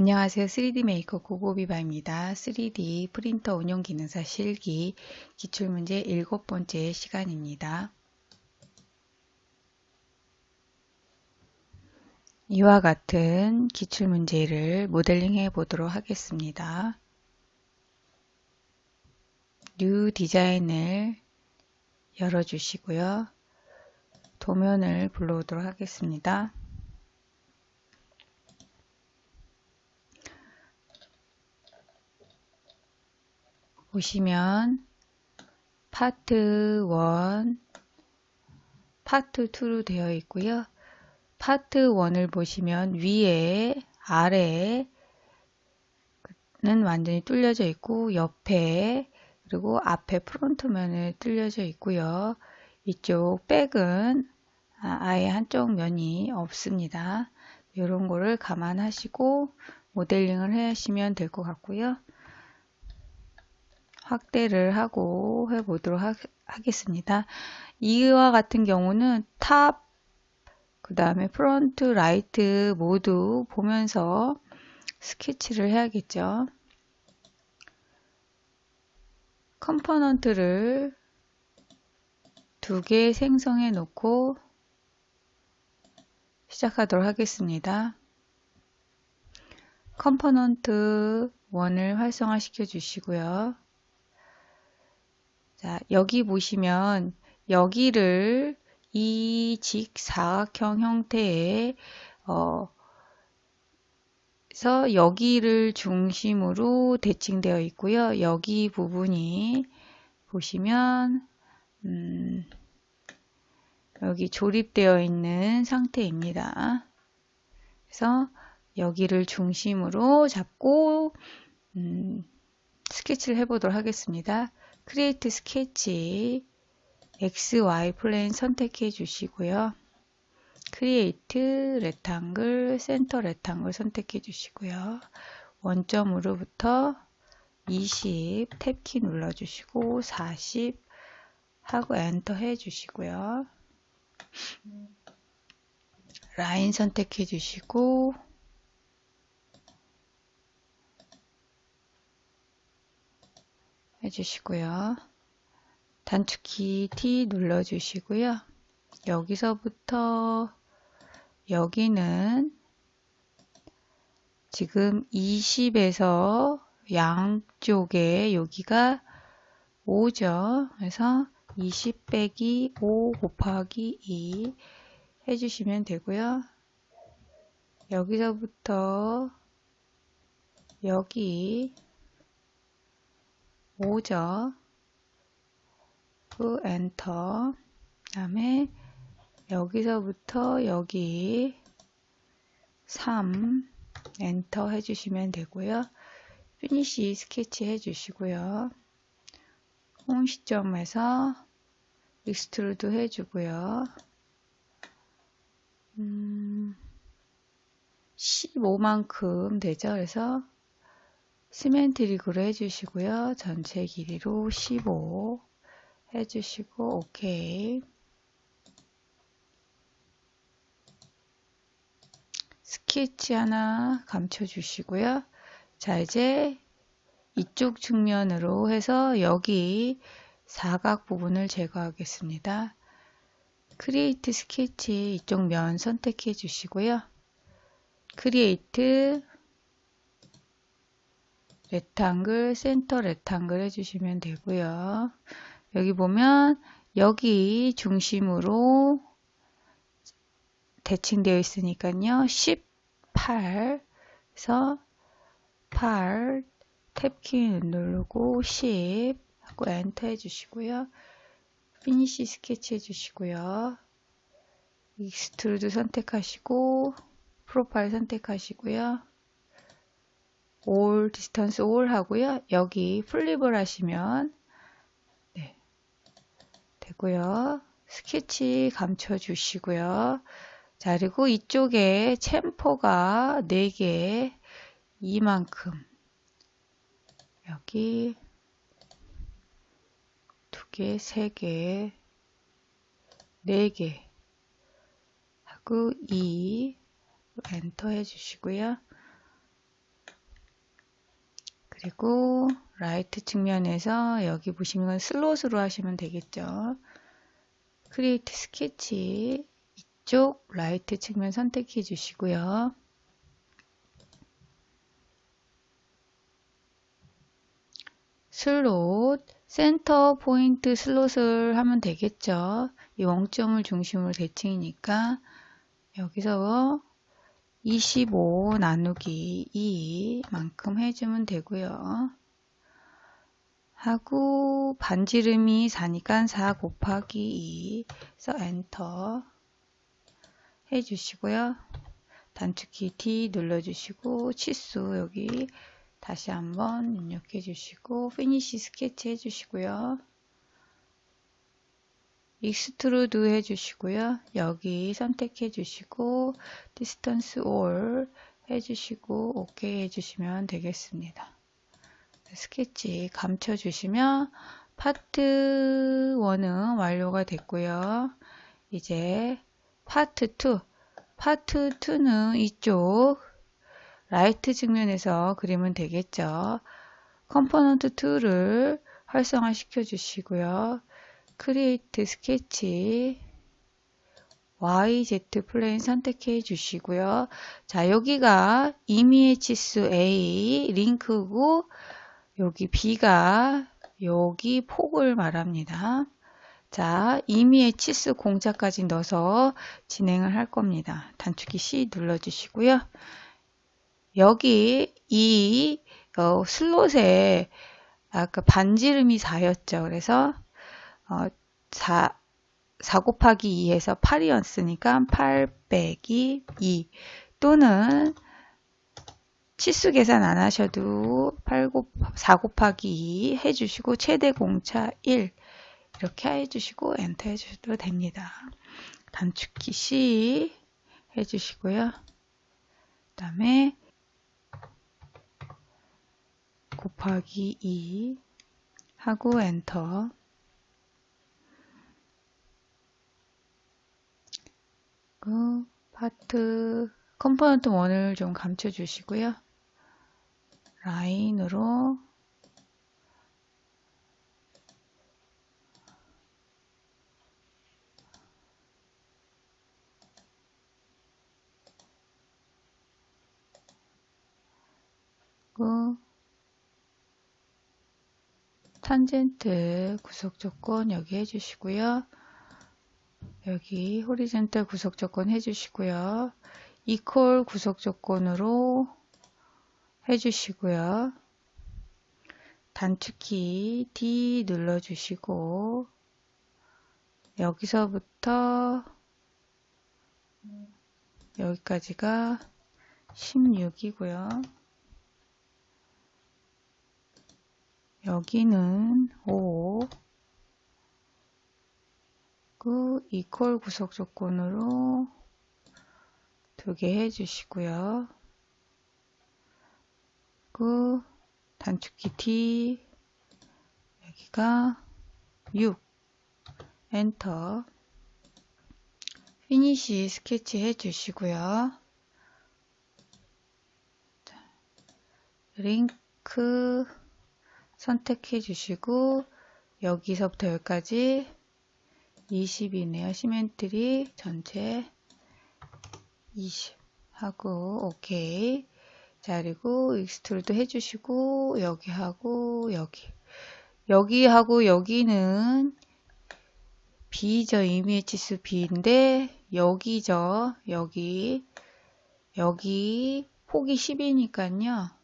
안녕하세요. 3D 메이커 고고비바입니다. 3D 프린터 운용 기능사 실기 기출문제 일곱 번째 시간입니다. 이와 같은 기출문제를 모델링 해 보도록 하겠습니다. 뉴 디자인을 열어주시고요. 도면을 불러오도록 하겠습니다. 보시면 파트 1, 파트 2로 되어 있고요. 파트 1을 보시면 위에 아래는 완전히 뚫려져 있고 옆에 그리고 앞에 프론트면을 뚫려져 있고요. 이쪽 백은 아예 한쪽 면이 없습니다. 이런 거를 감안하시고 모델링을 하시면 될 것 같고요. 확대를 하고 해보도록 하, 겠습니다 이와 같은 경우는 탑, 그 다음에 프론트, 라이트 모두 보면서 스케치를 해야겠죠. 컴포넌트를 두 개 생성해 놓고 시작하도록 하겠습니다. 컴포넌트 1을 활성화 시켜 주시고요. 자, 여기 보시면 여기를 이 직사각형 형태의 어, 그래서 여기를 중심으로 대칭되어 있고요. 여기 부분이 보시면 음, 여기 조립되어 있는 상태입니다. 그래서 여기를 중심으로 잡고 음, 스케치를 해보도록 하겠습니다. 크리에이트 스케치 XY 플레인 선택해 주시고요. 크리에이트 레탕글 센터 레탕글 선택해 주시고요. 원점으로부터 20 탭키 눌러 주시고 40 하고 엔터 해 주시고요. 라인 선택해 주시고 해주시고요. 단축키 T 눌러주시고요. 여기서부터 여기는 지금 20에서 양쪽에 여기가 5죠. 그래서 20 빼기 5 곱하기 2 해주시면 되고요. 여기서부터 여기 5죠. 그 엔터. 그 다음에 여기서부터 여기 3 엔터 해주시면 되고요. 피니시 스케치 해주시고요. 홈 시점에서 익스트루드 해주고요. 음, 15만큼 되죠. 그래서 시멘트릭으로 해주시고요. 전체 길이로 15 해주시고 오케이 스케치 하나 감춰 주시고요. 자 이제 이쪽 측면으로 해서 여기 사각 부분을 제거하겠습니다. 크리에이트 스케치 이쪽 면 선택해 주시고요. 크리에이트 레탕글, 센터 레탕글 해주시면 되고요. 여기 보면 여기 중심으로 대칭되어 있으니까요. 18 그래서 8 탭키 누르고 10 하고 엔터 해주시고요. 피니시 스케치 해주시고요. 익스트루드 선택하시고 프로파일 선택하시고요. 올 디스턴스 올 하고요. 여기 플립을 하시면 네, 되고요. 스케치 감춰 주시고요. 자, 그리고 이쪽에 챔퍼가 4개 이만큼 여기 2개, 3개, 4개 하고 2 엔터 해 주시고요. 그리고 라이트 측면에서 여기 보시면 슬롯으로 하시면 되겠죠. 크리에이트 스케치 이쪽 라이트 측면 선택해 주시고요. 슬롯 센터 포인트 슬롯을 하면 되겠죠. 이 원점을 중심으로 대칭이니까 여기서 25 나누기 2만큼 해주면 되고요. 하고 반지름이 4니까 4 곱하기 2서 엔터 해주시고요. 단축키 D 눌러주시고 치수 여기 다시 한번 입력해 주시고 피니시 스케치 해주시고요. 익스트루드 해주시고요. 여기 선택해 주시고 디스턴스 올 해주시고 오케이 해주시면 되겠습니다. 스케치 감춰 주시면 파트 1은 완료가 됐고요. 이제 파트 2 파트 2는 이쪽 라이트 측면에서 그리면 되겠죠. 컴포넌트 2를 활성화 시켜 주시고요. 크리에이트 스케치 YZ 플레인 선택해 주시고요. 자, 여기가 임의의 치수 A 링크고 여기 B가 여기 폭을 말합니다. 자, 임의의 치수 공차까지 넣어서 진행을 할 겁니다. 단축키 C 눌러 주시고요. 여기 이 어, 슬롯에 아까 반지름이 4였죠. 그래서 어, 4, 4 곱하기 2에서 8이었으니까 8 빼기 2 또는 치수 계산 안 하셔도 8 곱, 4 곱하기 2 해주시고 최대 공차 1 이렇게 해주시고 엔터 해주셔도 됩니다. 단축키 C 해주시고요. 그 다음에 곱하기 2 하고 엔터 그 파트 컴포넌트 1을 좀 감춰 주시고요. 라인으로 그 탄젠트 구속 조건 여기 해주시고요. 여기 호리젠탈 구속 조건 해주시고요. 이퀄 구속 조건으로 해주시고요. 단축키 D 눌러주시고 여기서부터 여기까지가 16이고요. 여기는 5 그 이퀄 구속 조건으로 두 개 해주시고요. 그 단축키 T 여기가 6 엔터 피니시 스케치 해주시고요. 링크 선택해 주시고 여기서부터 여기까지 20이네요. 시멘트리 전체 20 하고 오케이 자 그리고 익스트루드 해주시고 여기 하고 여기 여기 하고 여기는 B죠. 이미지 치수 B인데 여기죠. 여기 여기 폭이 10이니까요.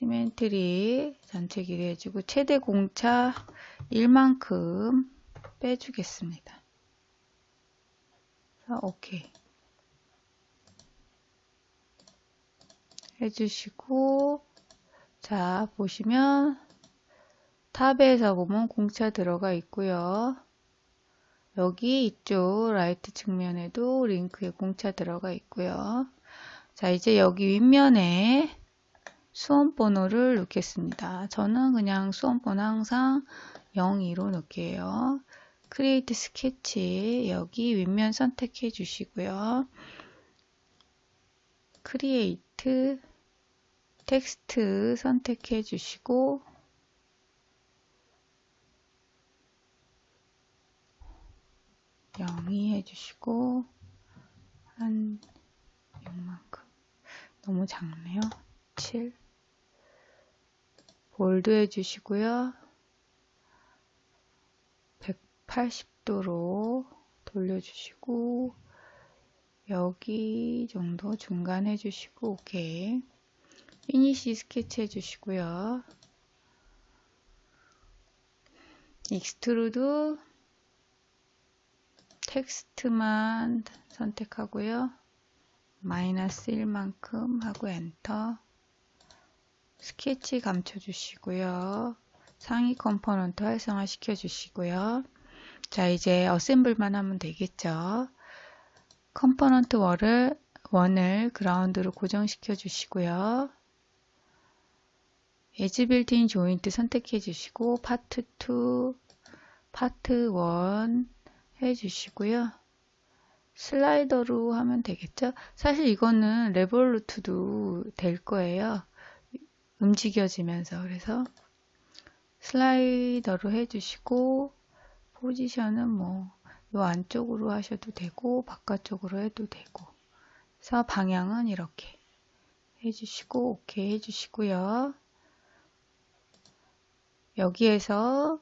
시멘트리 전체 길이 해주고 최대 공차 1만큼 빼주겠습니다. 오케이 해주시고 자 보시면 탑에서 보면 공차 들어가 있고요. 여기 이쪽 라이트 측면에도 링크에 공차 들어가 있고요. 자 이제 여기 윗면에 수험 번호를 넣겠습니다. 저는 그냥 수험 번호 항상 02로 넣을게요. 크리에이트 스케치 여기 윗면 선택해 주시고요. 크리에이트 텍스트 선택해 주시고 영이 해주시고 한 6만큼 너무 작네요. 7 볼드 해주시고요. 180도로 돌려주시고 여기 정도 중간 해주시고 오케이 피니시 스케치 해주시고요. 익스트루드 텍스트만 선택하고요. 마이너스 1만큼 하고 엔터 스케치 감춰주시고요. 상위 컴포넌트 활성화 시켜주시고요. 자 이제 어셈블만 하면 되겠죠. 컴포넌트 월을 원을 그라운드로 고정시켜 주시고요. 에지 빌트인 조인트 선택해 주시고 파트 2, 파트 1 해 주시고요. 슬라이더로 하면 되겠죠. 사실 이거는 레볼루트도 될 거예요. 움직여지면서 그래서 슬라이더로 해주시고 포지션은 뭐 이 안쪽으로 하셔도 되고 바깥쪽으로 해도 되고 그래서 방향은 이렇게 해주시고 오케이 해주시고요. 여기에서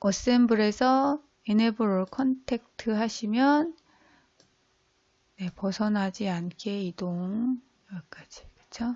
어셈블에서 Enable Contact 하시면 네, 벗어나지 않게 이동 여기까지 그쵸?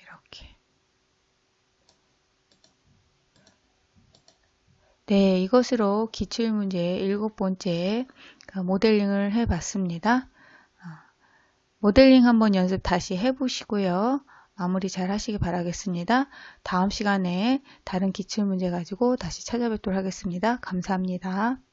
이렇게 네, 이것으로 기출문제 일곱 번째 그 모델링을 해봤습니다. 아, 모델링 한번 연습 다시 해보시고요. 마무리 잘 하시기 바라겠습니다. 다음 시간에 다른 기출문제 가지고 다시 찾아뵙도록 하겠습니다. 감사합니다.